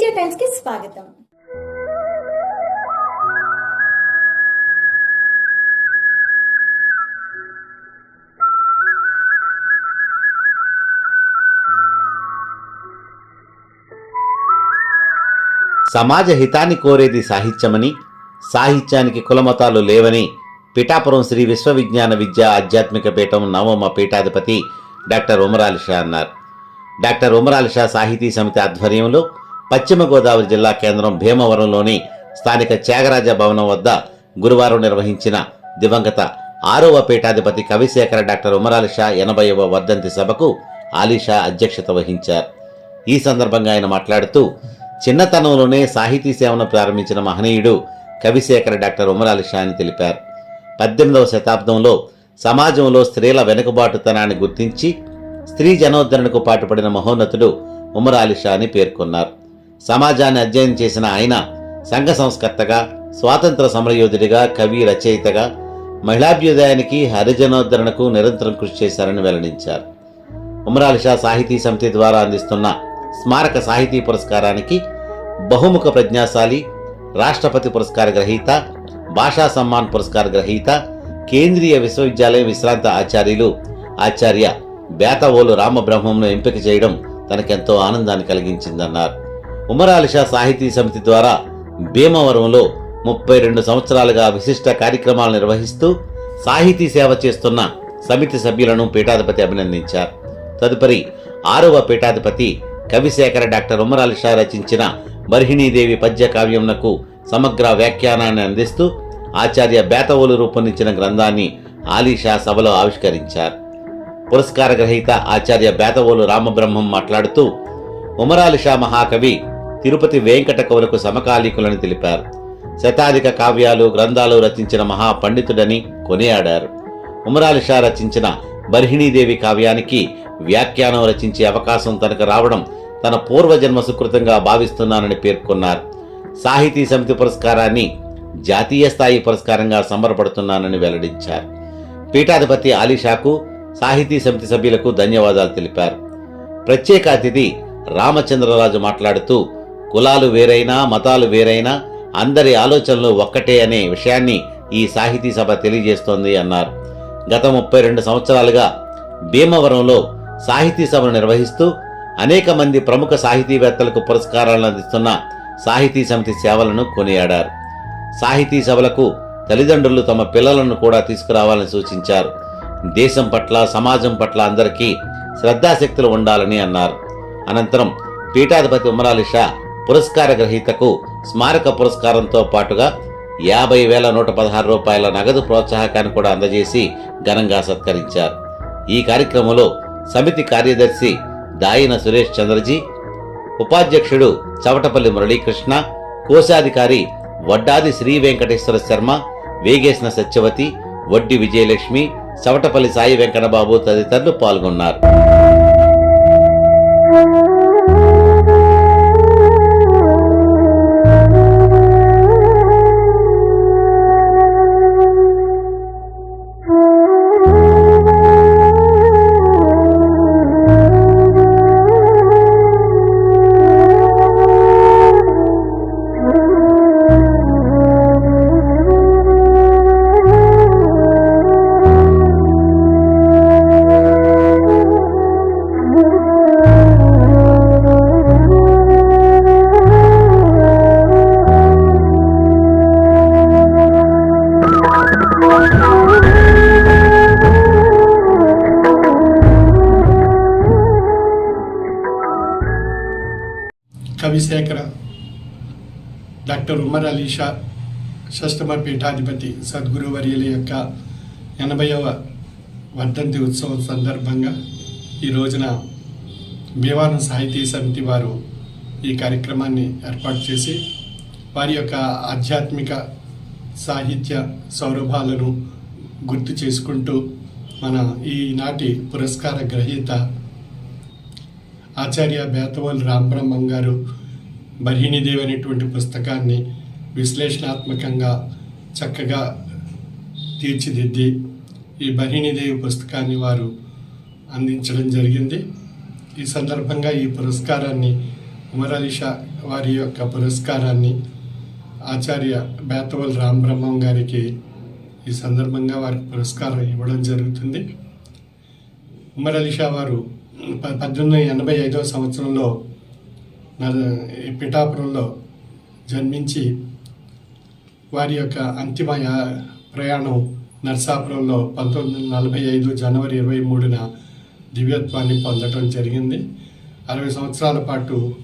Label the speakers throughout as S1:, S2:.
S1: తేజ టైమ్స్కి స్వాగతం.
S2: సమాజ హితాన్ని కోరేది సాహిత్యమని సాహిత్యానికి కులమతాలు లేవని పిఠాపురం శ్రీ విశ్వవిజ్ఞాన విద్యా ఆధ్యాత్మిక పీఠం నవమ పీఠాధిపతి డాక్టర్ ఉమరాలి షా అన్నారు. డాక్టర్ ఉమరాలి షా సాహితీ సమితి ఆధ్వర్యంలో పశ్చిమ గోదావరి జిల్లా కేంద్రం భీమవరంలోని స్థానిక త్యాగరాజ భవనం వద్ద గురువారం నిర్వహించిన దివంగత ఆరవ పీఠాధిపతి కవిశేఖర డాక్టర్ ఉమరాలి షా ఎనభైవ వర్ధంతి సభకు ఆలీషా అధ్యక్షత వహించారు. ఈ సందర్భంగా ఆయన మాట్లాడుతూ చిన్నతనంలోనే సాహితీ సేవను ప్రారంభించిన మహనీయుడు కవిశేఖర డాక్టర్ ఉమరాలి షా అని తెలిపారు. పద్దెనిమిదవ శతాబ్దంలో సమాజంలో స్త్రీల వెనుకబాటుతనాన్ని గుర్తించి స్త్రీ జనోద్ధరణకు పాటుపడిన మహోన్నతుడు ఉమరాలి షా అని పేర్కొన్నారు. సమాజాన్ని అధ్యయనం చేసిన ఆయన సంఘ సంస్కర్తగా స్వాతంత్ర సమరయోధుడిగా కవి రచయితగా మహిళాభ్యుదయానికి హరిజనోద్ధరణకు నిరంతరం కృషి చేశారని వెల్లడించారు. ఉమరాలి షా సాహితీ సమితి ద్వారా అందిస్తున్న స్మారక సాహితీ పురస్కారానికి బహుముఖ ప్రజ్ఞాశాలి రాష్ట్రపతి పురస్కార గ్రహీత భాషా సమ్మాన్ పురస్కార గ్రహీత కేంద్రీయ విశ్వవిద్యాలయం విశ్రాంత ఆచార్యులు ఆచార్య బేతవోలు రామబ్రహ్మంను ఎంపిక చేయడం తనకెంతో ఆనందాన్ని కలిగించిందన్నారు. ఉమరాలిషా సాహితీ సమితి ద్వారా భీమవరంలో ముప్పై రెండు సంవత్సరాలుగా విశిష్ట కార్యక్రమాలు నిర్వహిస్తూ సాహితీ సేవ చేస్తున్న సమితి సభ్యులను పీఠాధిపతి అభినందించారు. తదుపరి ఆరవ పీఠాధిపతి కవిశేఖర డాక్టర్ ఉమరాలిషా రచించిన బర్హిణీదేవి పద్య కావ్యంనకు సమగ్ర వ్యాఖ్యానాన్ని అందిస్తూ ఆచార్య బేతవోలు రూపొందించిన గ్రంథాన్ని ఆలీషా సభలో ఆవిష్కరించారు. పురస్కార గ్రహీత ఆచార్య బేతవోలు రామబ్రహ్మం మాట్లాడుతూ ఉమరాలిషా మహాకవి తిరుపతి వెంకట కవులకు సమకాలీకులని తెలిపారు. శతాధిక కావ్యాలు గ్రంథాలు రచించిన మహా పండితుడని కొనియాడారు. ఉమరాలి షా రచించిన బర్హిణీదేవి కావ్యానికి వ్యాఖ్యానం రచించే అవకాశం తనకు రావడం తన పూర్వజన్మ సుకృతంగా భావిస్తున్నానని పేర్కొన్నారు. సాహితీ సమితి పురస్కారాన్ని జాతీయ స్థాయి పురస్కారంగా సంబరపడుతున్నానని వెల్లడించారు. పీఠాధిపతి ఆలీషాకు సాహితీ సమితి సభ్యులకు ధన్యవాదాలు తెలిపారు. ప్రత్యేక అతిథి రామచంద్రరాజు మాట్లాడుతూ కులాలు వేరైనా మతాలు వేరైనా అందరి ఆలోచనలు ఒక్కటే అనే విషయాన్ని ఈ సాహితీ సభ తెలియజేస్తోంది అన్నారు. గత ముప్పై రెండు సంవత్సరాలుగా భీమవరంలో సాహితీ సభను నిర్వహిస్తూ అనేక మంది ప్రముఖ సాహితీవేత్తలకు పురస్కారాలను అందిస్తున్న సాహితీ సమితి సేవలను కొనియాడారు. సాహితీ సభలకు తల్లిదండ్రులు తమ పిల్లలను కూడా తీసుకురావాలని సూచించారు. దేశం పట్ల సమాజం పట్ల అందరికీ శ్రద్ధాశక్తులు ఉండాలని అన్నారు. అనంతరం పీఠాధిపతి ఉమరాలి షా పురస్కార గ్రహీతకు స్మారక పురస్కారంతో పాటుగా యాభై వేల నూట పదహారు రూపాయల నగదు ప్రోత్సాహకాన్ని కూడా అందజేసి ఘనంగా సత్కరించారు. ఈ కార్యక్రమంలో సమితి కార్యదర్శి దాయిన సురేష్ చంద్రజీ ఉపాధ్యక్షుడు చవటపల్లి మురళీకృష్ణ కోశాధికారి వడ్డాది శ్రీ వెంకటేశ్వర శర్మ వేగేసిన సత్యవతి వడ్డి విజయలక్ష్మి చవటపల్లి సాయి వెంకటబాబు తదితరులు పాల్గొన్నారు.
S3: కవిశేఖర డాక్టర్ ఉమర్ అలీ షా షష్టమ పీఠాధిపతి సద్గురువర్యుల యొక్క ఎనభైవ వర్ధంతి ఉత్సవం సందర్భంగా ఈ రోజున భీవాన సాహితీ సమితి వారు ఈ కార్యక్రమాన్ని ఏర్పాటు చేసి వారి యొక్క ఆధ్యాత్మిక సాహిత్య సౌరభాలను గుర్తు చేసుకుంటూ మన ఈనాటి పురస్కార గ్రహీత ఆచార్య బేతవల్ రామబ్రహ్మం గారు బర్హిణీదేవి అనేటువంటి పుస్తకాన్ని విశ్లేషణాత్మకంగా చక్కగా తీర్చిదిద్ది ఈ బర్హిణీదేవి పుస్తకాన్ని వారు అందించడం జరిగింది. ఈ సందర్భంగా ఈ పురస్కారాన్ని ఉమర్ వారి యొక్క పురస్కారాన్ని ఆచార్య బేతవల్ రామబ్రహ్మం గారికి ఈ సందర్భంగా వారికి పురస్కారం ఇవ్వడం జరుగుతుంది. ఉమర్ అలీ షా వారు పద్దెనిమిది వందల ఎనభై ఐదవ సంవత్సరంలో పిఠాపురంలో జన్మించి వారి యొక్క అంతిమ యా- ప్రయాణం నర్సాపురంలో పంతొమ్మిది వందల నలభై ఐదు జనవరి ఇరవై మూడున దివ్యత్వాన్ని పొందడం జరిగింది. అరవై సంవత్సరాల పాటు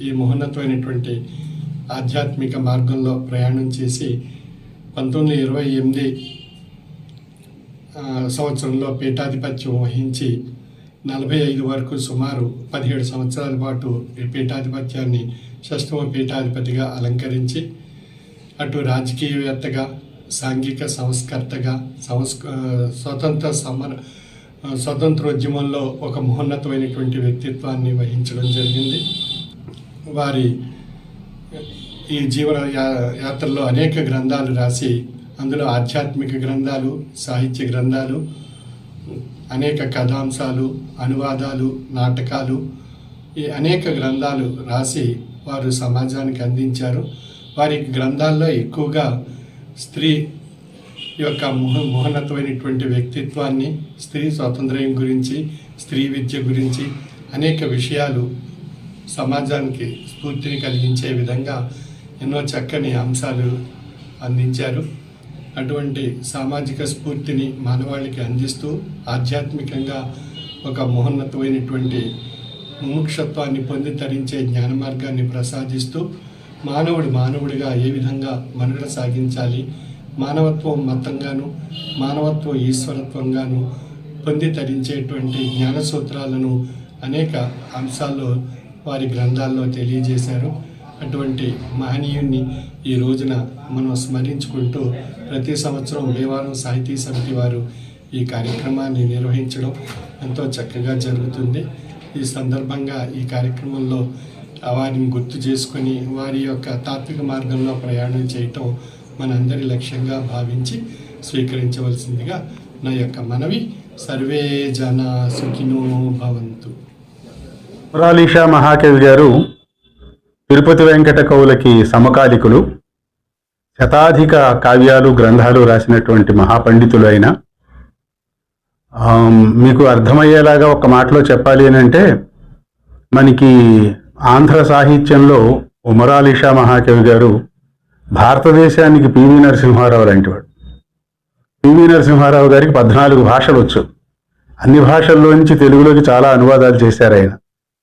S3: ఈ మహోన్నతమైనటువంటి ఆధ్యాత్మిక మార్గంలో ప్రయాణం చేసి పంతొమ్మిది ఇరవై ఎనిమిది సంవత్సరంలో పీఠాధిపత్యం వహించి నలభై ఐదు వరకు సుమారు పదిహేడు సంవత్సరాల పాటు ఈ పీఠాధిపత్యాన్ని షష్టమ పీఠాధిపతిగా అలంకరించి అటు రాజకీయవేత్తగా సాంఘిక సంస్కర్తగా సంస్క స్వతంత్ర సమర స్వతంత్రోద్యమంలో ఒక మహోన్నతమైనటువంటి వ్యక్తిత్వాన్ని వహించడం జరిగింది. వారి ఈ జీవన యా- యాత్రలో అనేక గ్రంథాలు రాసి అందులో ఆధ్యాత్మిక గ్రంథాలు సాహిత్య గ్రంథాలు అనేక కథాంశాలు అనువాదాలు నాటకాలు ఈ అనేక గ్రంథాలు రాసి వారు సమాజానికి అందించారు. వారి గ్రంథాల్లో ఎక్కువగా స్త్రీ యొక్క మోహ మోహనతమైనటువంటి వ్యక్తిత్వాన్ని స్త్రీ స్వాతంత్ర్యం గురించి స్త్రీ విద్య గురించి అనేక విషయాలు సమాజానికి స్ఫూర్తిని కలిగించే విధంగా ఎన్నో చక్కని అంశాలు అందించారు. అటువంటి సామాజిక స్ఫూర్తిని మానవాళికి అందిస్తూ ఆధ్యాత్మికంగా ఒక మహోన్నతమైనటువంటి ముముక్షత్వాన్ని పొంది తరించే జ్ఞాన మార్గాన్ని ప్రసాదిస్తూ మానవుడు మానవుడిగా ఏ విధంగా మనుగడ సాగించాలి మానవత్వం మతంగాను మానవత్వం ఈశ్వరత్వంగాను పొంది తరించేటువంటి జ్ఞాన సూత్రాలను అనేక అంశాల్లో వారి గ్రంథాల్లో తెలియజేశారు. అటువంటి మహనీయుణ్ణి ఈ రోజున మనం స్మరించుకుంటూ ప్రతి సంవత్సరం భీమవరం సాహితీ సమితి వారు ఈ కార్యక్రమాన్ని నిర్వహించడం ఎంతో చక్కగా జరుగుతుంది. ఈ సందర్భంగా ఈ కార్యక్రమంలో వారిని గుర్తు చేసుకొని వారి యొక్క తాత్విక మార్గంలో ప్రయాణం చేయటం మనందరి లక్ష్యంగా భావించి స్వీకరించవలసిందిగా నా యొక్క మనవి సర్వే జన సుఖినో భవంతు.
S1: మురాలీషా మహాకవి గారు తిరుపతి వెంకట కవులకి సమకాలికులు శతాధిక కావ్యాలు గ్రంథాలు రాసినటువంటి మహాపండితులు అయిన మీకు అర్థమయ్యేలాగా ఒక మాటలో చెప్పాలి అంటే మనకి ఆంధ్ర సాహిత్యంలో ఉమరాలీషా మహాకవి గారు భారతదేశానికి పివి నరసింహారావు లాంటివాడు. పివి నరసింహారావు గారికి పద్నాలుగు భాషలు వచ్చు. అన్ని భాషల్లోంచి తెలుగులోకి చాలా అనువాదాలు చేశారు ఆయన.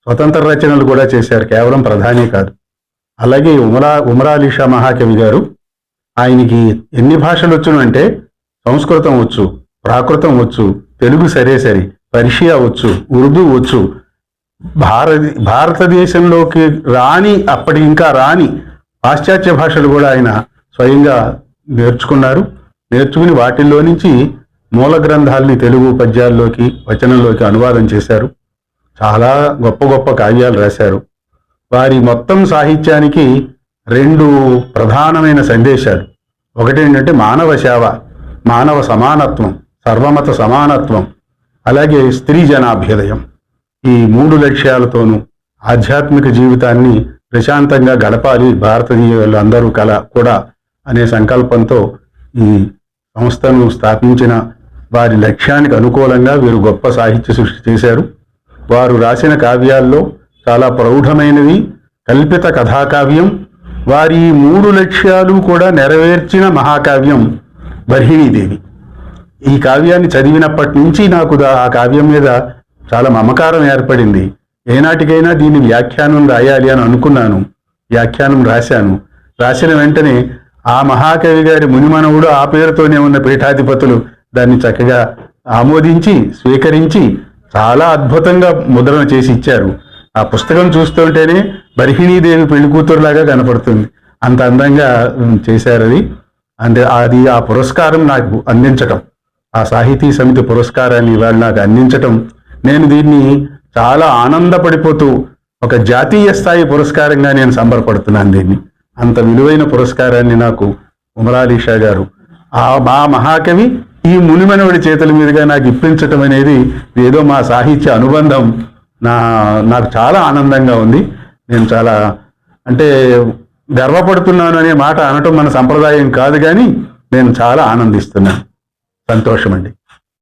S1: స్వతంత్ర రచనలు కూడా చేశారు కేవలం ప్రధానే కాదు. అలాగే ఉమరా ఉమరాలీషా మహాకవి గారు ఆయనకి ఎన్ని భాషలు వచ్చును అంటే సంస్కృతం వచ్చు ప్రాకృతం వచ్చు తెలుగు సరే సరి పర్షియా వచ్చు ఉర్దూ వచ్చు. భారత భారతదేశంలోకి రాని అప్పటి ఇంకా రాని పాశ్చాత్య భాషలు కూడా ఆయన స్వయంగా నేర్చుకున్నారు. నేర్చుకుని వాటిల్లో నుంచి మూల గ్రంథాల్ని తెలుగు పద్యాల్లోకి వచనంలోకి అనువాదం చేశారు. చాలా గొప్ప గొప్ప కావ్యాలు రాశారు. వారి మొత్తం సాహిత్యానికి రెండు ప్రధానమైన సందేశాలు. ఒకటి ఏంటంటే మానవ సేవ మానవ సమానత్వం సర్వమత సమానత్వం అలాగే స్త్రీ జనాభ్యుదయం. ఈ మూడు లక్ష్యాలతోనూ ఆధ్యాత్మిక జీవితాన్ని ప్రశాంతంగా గడపాలి భారతీయులు అందరూ కల కూడా అనే సంకల్పంతో ఈ సంస్థను స్థాపించిన వారి లక్ష్యానికి అనుకూలంగా వీరు గొప్ప సాహిత్య సృష్టి చేశారు. వారు రాసిన కావ్యాల్లో చాలా ప్రౌఢమైనవి కల్పిత కథాకావ్యం. వారి మూడు లక్ష్యాలు కూడా నెరవేర్చిన మహాకావ్యం బర్హిణీదేవి. ఈ కావ్యాన్ని చదివినప్పటి నుంచి నాకు దా- ఆ కావ్యం మీద చాలా మమకారం ఏర్పడింది. ఏనాటికైనా దీని వ్యాఖ్యానం రాయాలి అని అనుకున్నాను. వ్యాఖ్యానం రాశాను. రాసిన వెంటనే ఆ మహాకవి గారి మునిమనవుడు ఆ పేరుతోనే ఉన్న పీఠాధిపతులు దాన్ని చక్కగా ఆమోదించి స్వీకరించి చాలా అద్భుతంగా ముద్రణ చేసి ఇచ్చారు. ఆ పుస్తకం చూస్తుంటేనే బర్హిణీదేవి పెళ్ళి కూతురులాగా కనపడుతుంది. అంత అందంగా చేశారు అది. అంటే అది ఆ పురస్కారం నాకు అందించటం. ఆ సాహితీ సమితి పురస్కారాన్ని ఇవాళ నాకు అందించటం. నేను దీన్ని చాలా ఆనందపడిపోతూ ఒక జాతీయ స్థాయి పురస్కారంగా నేను సంబరపడుతున్నాను దీన్ని. అంత విలువైన పురస్కారాన్ని నాకు ఉమరాలీషా గారు ఆ మా మహాకవి ఈ మునిమనవడి చేతుల మీదుగా నాకు ఇప్పించటం అనేది ఏదో మా సాహిత్య అనుబంధం. నా నాకు చాలా ఆనందంగా ఉంది. నేను చాలా అంటే గర్వపడుతున్నాను అనే మాట అనటం మన సంప్రదాయం కాదు కానీ నేను చాలా ఆనందిస్తున్నాను. సంతోషం అండి